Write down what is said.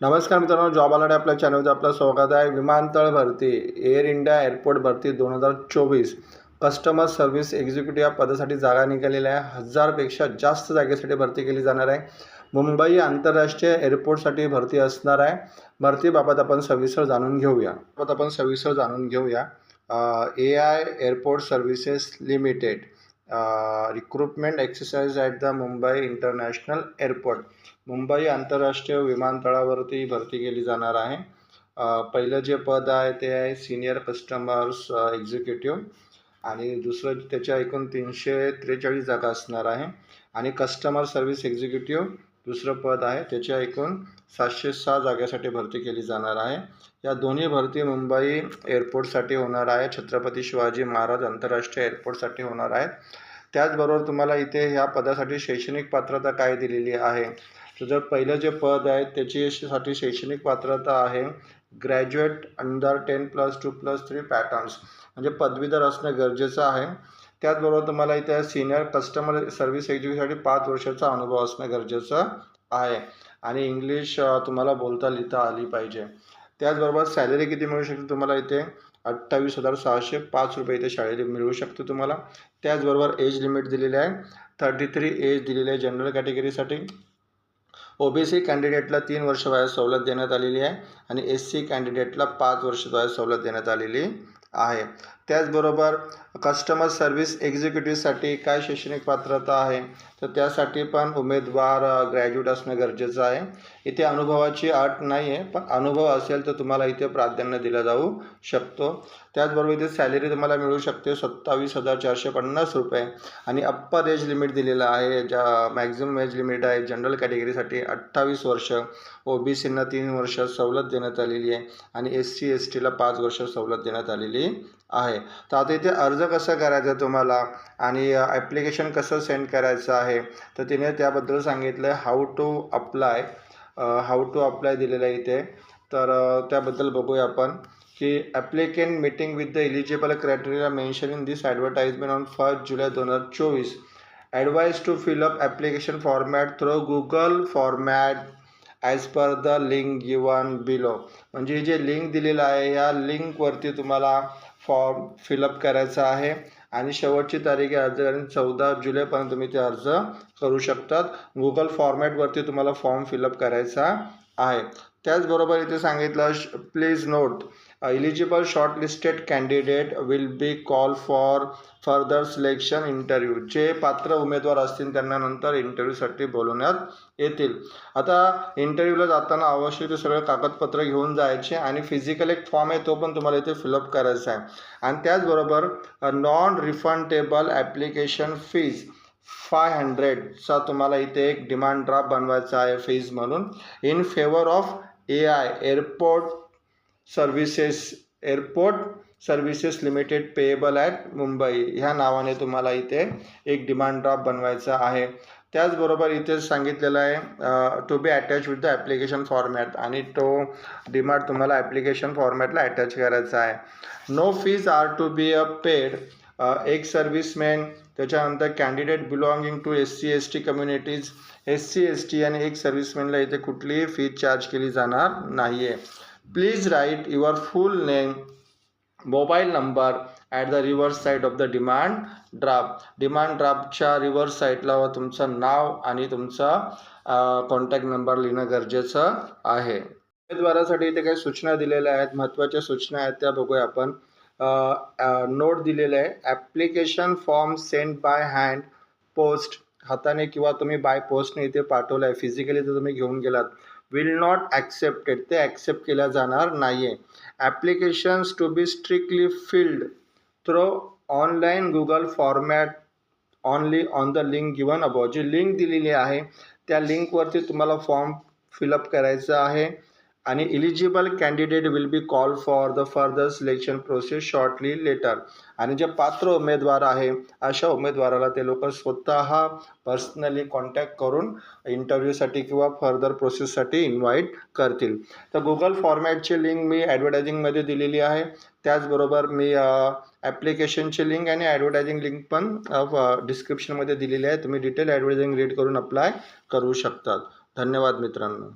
नमस्कार मित्रांनो जॉब आलाडे आपल्या चॅनलचं आपलं स्वागत आहे. विमानतळ भरती एअर इंडिया एअरपोर्ट भरती दोन हजार चोवीस. कस्टमर सर्व्हिस एक्झिक्युटिव्ह या पदासाठी जागा निघालेल्या आहे. हजारपेक्षा जास्त जागेसाठी भरती केली जाणार आहे. मुंबई आंतरराष्ट्रीय एअरपोर्टसाठी भरती असणार आहे. भरतीबाबत आपण सविस्तर जाणून घेऊया. आपण सविस्तर जाणून घेऊया. A I airport services limited. Recruitment exercise at the Mumbai international airport Mumbai आंतरराष्ट्रीय विमानतळावरती भरती केली जाणार आहे. पहिलं जे पद आहे ते आहे सिनियर कस्टमर्स एक्झिक्युटिव्ह आणि दुसरं त्याच्या एकूण तीनशे त्रेचाळीस जागा असणार आहे. आणि कस्टमर सर्व्हिस एक्झिक्युटिव्ह दुसरं पद आहे त्याच्या एकूण सातशे सहा जागेसाठी भरती केली जाणार आहे. या दोन्ही भरती मुंबई एअरपोर्टसाठी होणार आहे छत्रपती शिवाजी महाराज आंतरराष्ट्रीय एअरपोर्टसाठी होणार आहेत. त्याचबरोबर तुम्हाला इथे ह्या पदासाठी शैक्षणिक पात्रता काय दिलेली आहे? तर जर पहिलं जे पद आहे त्याची साठी शैक्षणिक पात्रता आहे graduate under ten plus two plus three patterns म्हणजे पदवीधर असणं गरजेचं आहे. त्याचबरोबर तुम्हाला इथे सिनियर कस्टमर सर्व्हिस एक्झिक्युटिव्हसाठी पाच वर्षाचा अनुभव असणं गरजेचं आहे. आणि इंग्लिश तुम्हाला बोलता लिहिता आली पाहिजे. त्याचबरोबर सॅलरी किती मिळू शकते तुम्हाला इथे? अठ्ठावीस हजार सहाशे पाच रुपये इथे शाळेत मिळू शकते तुम्हाला. त्याचबरोबर एज लिमिट दिलेली आहे. थर्टी थ्री एज दिलेली आहे जनरल कॅटेगरीसाठी ओबीसी कॅन्डिडेटला तीन वर्ष वयात सवलत देण्यात आलेली आहे. आणि एस सी कॅन्डिडेटला पाच वर्ष वयात सवलत देण्यात आलेली आहे. त्याचबरोबर कस्टमर सर्व्हिस एक्झिक्युटिव्हसाठी काय शैक्षणिक पात्रता आहे? तर त्यासाठी पण उमेदवार ग्रॅज्युएट असणं गरजेचं आहे. इथे अनुभवाची अट नाही आहे पण अनुभव असेल तर तुम्हाला इथे प्राधान्य दिलं जाऊ शकतो. त्याचबरोबर इथे सॅलरी तुम्हाला मिळू शकते सत्तावीस हजार चारशे पन्नास रुपये. आणि अप्पर एज लिमिट दिलेलं आहे ज्या मॅक्झिमम एज लिमिट आहे जनरल कॅटेगरीसाठी अठ्ठावीस वर्ष. ओ बी सींना तीन वर्ष सवलत देण्यात आलेली आहे. आणि एस सी एस टीला पाच वर्ष सवलत देण्यात आलेली आहे. तर आता इथे अर्ज कसा करायचा तुम्हाला? आणि ॲप्लिकेशन कसं सेंड करायचं आहे? तर तिने त्याबद्दल सांगितलं आहे how to apply how to apply दिलेलं आहे इथे. तर त्याबद्दल बघूया आपण की applicant meeting with the eligible criteria mention in this advertisement on first July दोन हजार चोवीस. Advise to fill up application format through Google format as per the link given below म्हणजे जे लिंक दिलेलं आहे या लिंकवरती तुम्हाला फॉर्म फिलअप करायचा आहे. आणि शेवटची तारीख आहे अर्ज आणि चौदा जुलैपर्यंत तुम्ही ते अर्ज करू शकतात. गुगल फॉर्मॅटवरती तुम्हाला फॉर्म फिलअप करायचा आहे. त्याचबरोबर इथे सांगितलं please note Uh, eligible shortlisted candidate will be call for further selection interview. जे पात्र उमेदवार असतील त्यांना नंतर इंटरव्ह्यूसाठी बोलवण्यात येतील. आता इंटरव्ह्यूला जाताना आवश्यक ते सगळे कागदपत्र घेऊन जायचे आणि फिजिकल एक फॉर्म आहे तो पण तुम्हाला इथे फिलअप करायचा आहे. आणि त्याचबरोबर non refundable application fees five हंड्रेडचा तुम्हाला इथे एक डिमांड ड्राफ्ट बनवायचा आहे फीज म्हणून. In favour of A I airport services airport services limited payable at Mumbai. ह्या नावाने तुम्हाला इथे एक डिमांड ड्राफ्ट बनवायचा आहे. त्याचबरोबर इथे सांगितलेलं आहे to be attach with the application format आणि तो डिमांड तुम्हाला ॲप्लिकेशन फॉर्मॅटला अटॅच करायचा आहे. No fees are to be a paid ex serviceman त्याच्यानंतर candidate belonging to S C S T communities S C S T आणि ex सर्व्हिसमॅनला इथे कुठलीही फीज चार्ज केली जाणार नाही आहे please write your full name mobile number at the reverse side of the demand draft demand ड्राफ्टच्या reverse साईडला तुमचं नाव आणि तुमचा कॉन्टॅक्ट नंबर लिहिणं गरजेचं आहे. उमेदवारासाठी इथे काही सूचना दिलेल्या आहेत महत्त्वाच्या सूचना आहेत त्या बघूया आपण. नोट दिलेलं आहे. Application form send by hand post हाताने किंवा तुम्ही बाय पोस्टने इथे पाठवलं आहे फिजिकली जर तुम्ही घेऊन गेलात. विल नॉट ॲक्सेप्टेड ते ॲक्सेप्ट केल्या जाणार नाही आहे applications to be strictly filled through online Google format only on the link given above G link दिलेली आहे त्या लिंकवरती तुम्हाला फॉर्म फिलअप करायचा आहे. आणि eligible candidate will be call for the further selection process shortly letter आणि जे पात्र उमेदवार आहे अशा उमेदवाराला ते लोक स्वतः पर्सनली कॉन्टॅक्ट करून इंटरव्ह्यूसाठी किंवा फर्दर प्रोसेससाठी इन्व्हाइट करतील. तर गुगल फॉर्मॅटची लिंक मी ॲडव्हर्टायझिंगमध्ये दिलेली आहे. त्याचबरोबर मी ॲप्लिकेशनची लिंक आणि ॲडव्हर्टायझिंग लिंक पण डिस्क्रिप्शनमध्ये दिलेली आहे. तुम्ही डिटेल ॲडव्हर्टायझिंग रीड करून अप्लाय करू शकतात. धन्यवाद मित्रांनो.